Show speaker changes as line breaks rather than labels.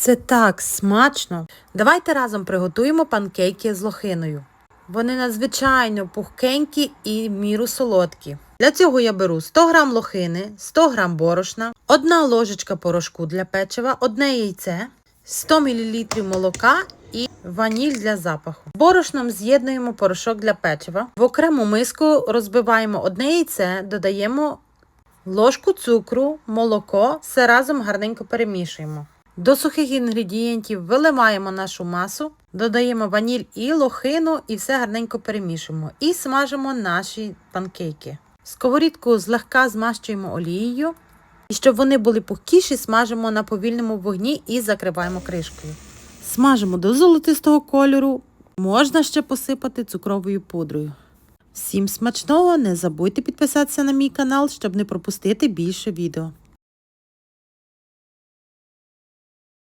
Це так смачно. Давайте разом приготуємо панкейки з лохиною. Вони надзвичайно пухкенькі і міру солодкі. Для цього я беру 100 г лохини, 100 г борошна, 1 ложечка порошку для печива, 1 яйце, 100 мл молока і ваніль для запаху. Борошном з'єднуємо порошок для печива. В окрему миску розбиваємо одне яйце, додаємо ложку цукру, молоко, все разом гарненько перемішуємо. До сухих інгредієнтів виливаємо нашу масу, додаємо ваніль і лохину і все гарненько перемішуємо. І смажимо наші панкейки. Сковорідку злегка змащуємо олією. І щоб вони були пухкіші, смажимо на повільному вогні і закриваємо кришкою. Смажимо до золотистого кольору. Можна ще посипати цукровою пудрою. Всім смачного! Не забудьте підписатися на мій канал, щоб не пропустити більше відео.